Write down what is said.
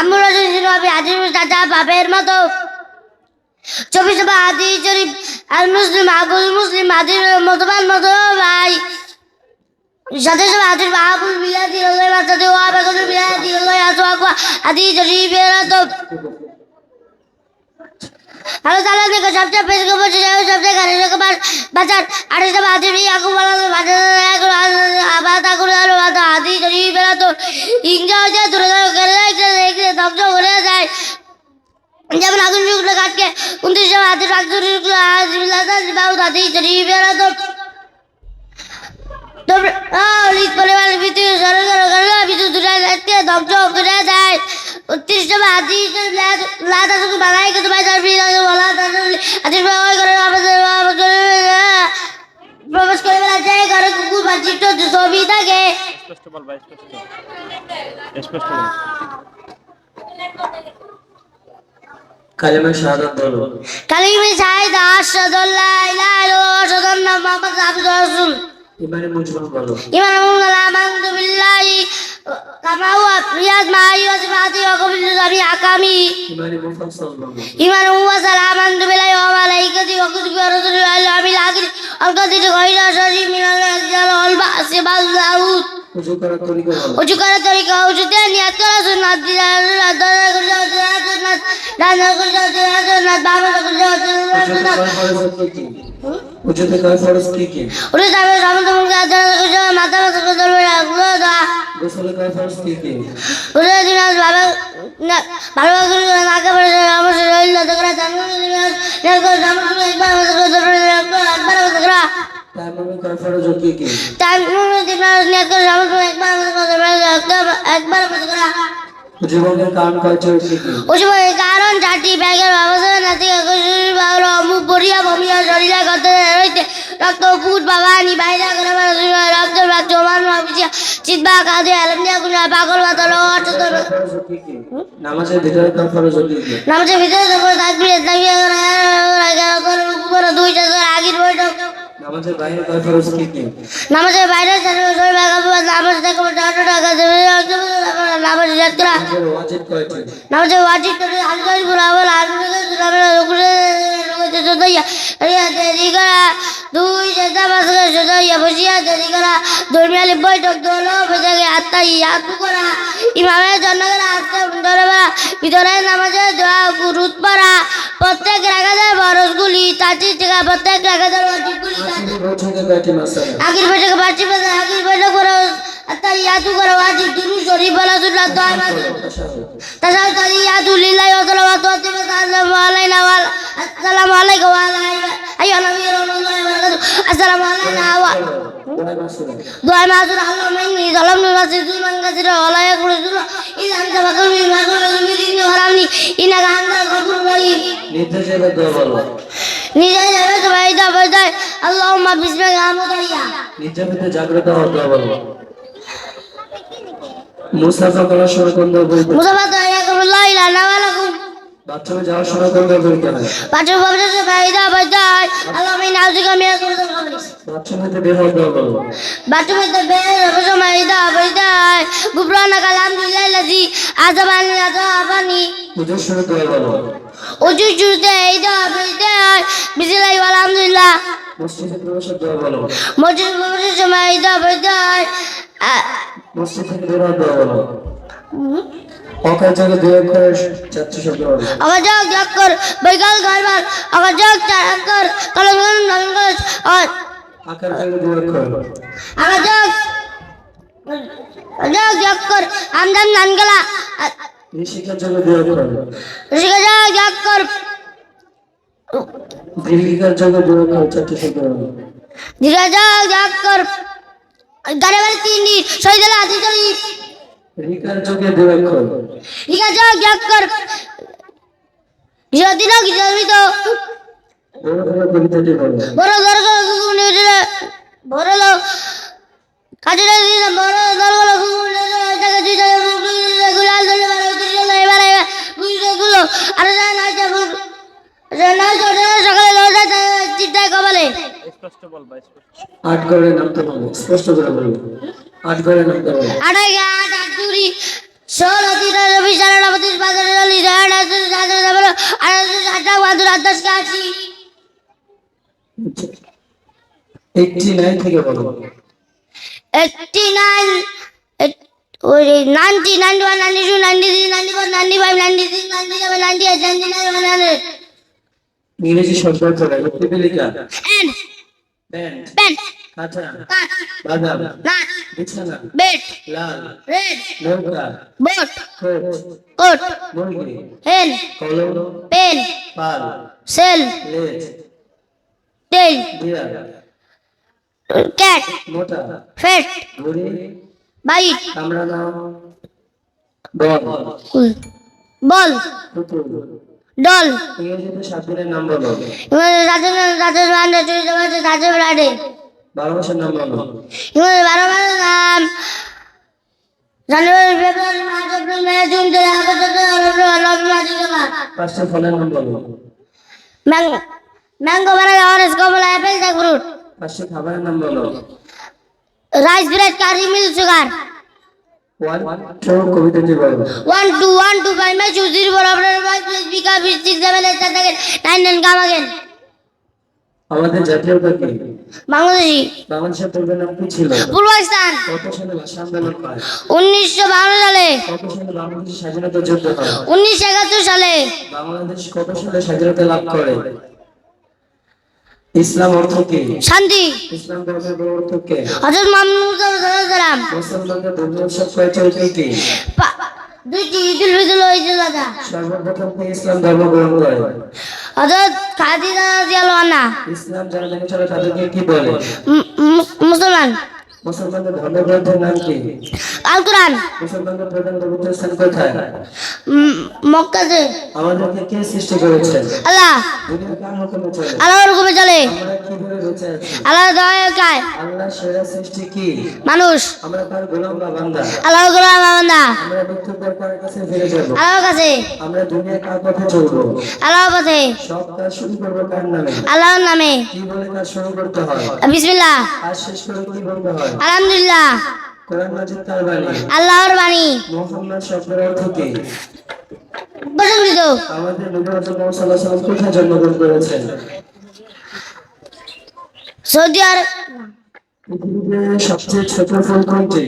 আমরা চাচা বাপের মতো। চব্বিশ হাদিস শরীফ আর মুসলিম আবুল মুসলিম হাদিস মতবান মতো ভাই। সাথে সাথে হাদিস বাবুল বিলাদি রলাই বাচ্চাতে ওয়া বেগম বিলাদি রলাই আসো আকবা হাদিস শরীফের তো হ্যালো তাহলে দেখো, সবচেয়ে বেশি খবর যাবে সবচেয়ে গাড়ি রেখে বাজার আড়াই সব হাদিস আগুন বলা বাজার আবার আগুন আলো বাজার, হাদিস তো ইংজা হয়ে দূরে দূরে করে ধ্বংস করে যায়। যেমন আগুন শুকনো কাটকে উনত্রিশ হাতের রাখতে বাবু দাদি শরীফের তো তোমরা লিখ পরিবার ভিতরে সরকার করলে ভিতরে দূরে যাচ্ছে ধ্বংস করে যায় উত্তিষ্ট হাতি লাতা শুধু বানাই কিন্তু ভাই তার বিয়ে বলা হাতির ব্যবহার করে আমাদের প্রবেশ করে বেলা যায় ঘরে কুকুর বা চিত্র ছবি থাকে স্পষ্ট বল ভাই স্পষ্ট স্পষ্ট বল কালিমা শাহাদাত বলো। কালিমা শাহাদাত আশহাদু আল্লা ইলাহা ইল্লাল্লাহ আশহাদু আন্না মুহাম্মাদুর রাসূল ইমানে মুজমান বলো। ইমানে মুজমান আমানতু বিল্লাহি কামা ওয়া রিয়াজ মা আইয়ু ওয়া সিফাতি ওয়া কুতুবি জামি আকামি। ইমানে মুফাসসাল বলো। ইমানে ওয়া সালামান্তু বিল্লাহি ওয়া মালাইকাতি ওয়া কুতুবি ওয়া রাসূলি আল আল্লাহি আমিল আখির করার তরিকা বলো। উঁচু করার তরিকা উঁচুতে নিয়াত করা সুন্নাত দিলার দরজা করে যাওয়া সুন্নাত ডানা করে যাওয়া সুন্নাত বাবা করে যাওয়া উজুতে কয় ফরজ কি কি? উঠে যাবে আদান করে যাওয়া মাথা মাথা করে ধরবে রাখল দা গোসলে কয় ফরজ কি কি? উঠে দিন আজ ভালো না ভালো করে নাকে পড়ে অবশ্যই রইল তো করে জানো দেখো জানো একবার করে ধরবে রাখল একবার মতো করে তাইমুমে কয় ফরজ কি কি? নুনে দিন আজ নিয়ত করে সমস্ত একবার করে ধরবে রাখল একবার মতো করে কারণ চারটি ব্যাগের ব্যবস্থা নাতি বাবা বরিয়া বমিয়া শরীরে রক্ত ফুট বাবানি বাইরে করে রক্ত রক্ত মান মাপিয়া চিৎবা কাঁদে আলম দিয়া গুনা পাগল মাতাল অচেতন ফরজ নামাজের ভিতরে কয় ফরজ নামাজের ভিতরে যখন থাকবি উপরে দুই চার আগের বৈঠক। নামাজের বাইরে কয় ফরজ কি কি নামাজের বাইরে নামাজ থেকে টাকা দেবে নামাজ করা। নামাজের ওয়াজিব কয়টি? নামাজের ওয়াজিব করে আলকাই বরাবর আলকাই রুকুরে রুকুরে জদাইয়া দেরি করা। দুই জেতা মাসকে জদাইয়া বসিয়া দেরি করা। ধর্মিয়ালি বৈঠক দোলো বেজাকে আত্মা ইয়াকু করা। ইমামের জন্য করে আত্মা ধরে বেড়া ভিতরে নামাজে দোয়া গুরুত পড়া। প্রত্যেক রাখাদের বরসগুলি তাঁতি থেকে প্রত্যেক রাখাদের ওয়াজিবগুলি বৈঠকে কয়টি আগের বৈঠক আগের বৈঠক জাগ্রত হওয়ার দোয়া বলো। মুসাফা সময় কোন দোয়া বলতে মুসাফা তাইয়াকুমুল্লাহ ইলানা ওয়া লাকুম। বাথরুমে যাওয়ার সময় কোন দোয়া বলতে হয় পাঁচশো পঞ্চাশ ভাই দা ভাই দা আল্লাহুম্মা ইন্না আউযুকা মিনাল খুবুসি ওয়াল খাবাইস বাথরুম হতে বের হওয়ার দোয়া বলো বাথরুমে বের সময় ইদা বইদা গুবরানা কালামদুলিল্লাহ লাজি আজাবানি আজাবানি পুজোর সময় দোয়া বলো উজু জুতে ইদা বইদা বিসমিল্লাহি আলহামদুলিল্লাহ। মসজিদে প্রবেশের দোয়া বলো। মসজিদ প্রবেশের সময় ইদা বইদা মসজিদ হওয়ার দোয়া বলো। অকাল জায়গায় দুই অক্ষরের চারটি শব্দ বলো আবার যাক যাক কর বৈকাল কলম কলম নবীন আর আকার দুই অক্ষর। কর আমদান নানগলা। ঋষিকার দুই অক্ষর। কর দীর্ঘিকার দুই অক্ষর চারটি শব্দ বলো ধীরে যাক যাক কর গাড়ি বাড়ি তিন দিন শহীদ আদি চলি রিকার জায়গায় দুই অক্ষর ঠিক আছে যাক যদি না কিছু বড় করে কবিতাটি বলো। বড় দরকার বড় কাজে দিলাম বড় দরকার স্পষ্ট বলবা স্পষ্ট। আট ঘরের নামটা বলো স্পষ্ট করে বলো। আট ঘরের নামটা বলো। আড়াই আট আট দুরি ষোলো তিন রবি সাড়ে নবতিস বাজারে চল্লিশ আট আট সাত আট আট আটটা আট দশ আশি এইটটি নাইন থেকে বলো। Eighty nine ninety ninety one ninety two ninety three ninety four ninety five ninety six ninety seven ninety eight ninety nine one hundred ইংরেজি শব্দ প্যান্ট কাঠ বাদাম বিছানা বেড লাল রেড নৌকা বোট কোট মুরগি হেন কলম পেন পাল সেল লেজ টেল বিড়াল ক্যাট মোটা ফেট ঘুড়ি বাইট কামড়ানো বল বল পুতুল ডল ইংরেজিতে সাত দিনের নাম বলো রাজের রাজের রান্ডে চুরি আছে রাজের রাডে ভালোবাসার নাম বলো। ইংরেজি বারো মাসের নাম। January February March April May June July August September November December পাঁচটা ফলের নাম বলো। ম্যাঙ্গো ম্যাঙ্গো বানানা অরেঞ্জ কমলা অ্যাপেল জ্যাকফ্রুট পাঁচটা খাবারের নাম বলো। Rice bread curry milk sugar. আমাদের জাতীয়তা কি বাংলাদেশি। বাংলাদেশের নাম কি ছিল? পূর্ব পাকিস্তান। কত সালে ভাষা আন্দোলন হয়? সালে। কত সালে স্বাধীনতা যুদ্ধ হয়? উনিশশো একাত্তর সালে। বাংলাদেশ কত সালে স্বাধীনতা লাভ করে? ইসলাম অর্থ কি? শান্তি। ইসলাম ধর্মের অর্থ কে? হজরত মোহাম্মদ সাল্লাম। মুসলমানদের ধর্মীয় উৎসব কয় কি? দুইটি ঈদুল ফিদুল ও ঈদুল আজহা সর্বপ্রথম কে ইসলাম ধর্ম গ্রহণ করে? হজরত খাদিজা রাদিয়াল্লাহু আনহা। ইসলাম যারা মেনে চলে তাদেরকে কি বলে? মুসলমান। মুসলমানদের ধর্মগ্রন্থের নাম কি? আল কোরআন। মুসলমানদের প্রধান পবিত্র স্থান কোথায় মক্কাতে। আমাদেরকে কে সৃষ্টি করেছেন আল্লাহ। দুনিয়া হুকুমে চলে? আল্লাহর হুকুমে চলে। আল্লাহ সেরা সৃষ্টি কি? মানুষ। আমরা তার গোলাম বা বান্দা? আল্লাহর গোলাম বান্দা। আমরা মৃত্যুর কার কাছে ফিরে যাব? আল্লাহর কাছে। আমরা দুনিয়া কার পথে চলবো? আল্লাহর পথে। সব কাজ শুরু করব কার নামে? আল্লাহর নামে। কি বলে কাজ শুরু করতে হয়? বিসমিল্লাহ। কাজ শেষ করে কি বলতে হয়? আলহামদুলিল্লাহ। কোরআন মাজিদ তার বাণী। আল্লাহর বাণী। মুহাম্মদ শব্দের অর্থ কি? প্রশংসিত। আমাদের নবী সাল্লাল্লাহু আলাইহি ওয়াসাল্লাম কোথায় জন্মগ্রহণ করেছেন? সৌদি আরব। পৃথিবীতে সবচেয়ে ছোট ফোন কোনটি?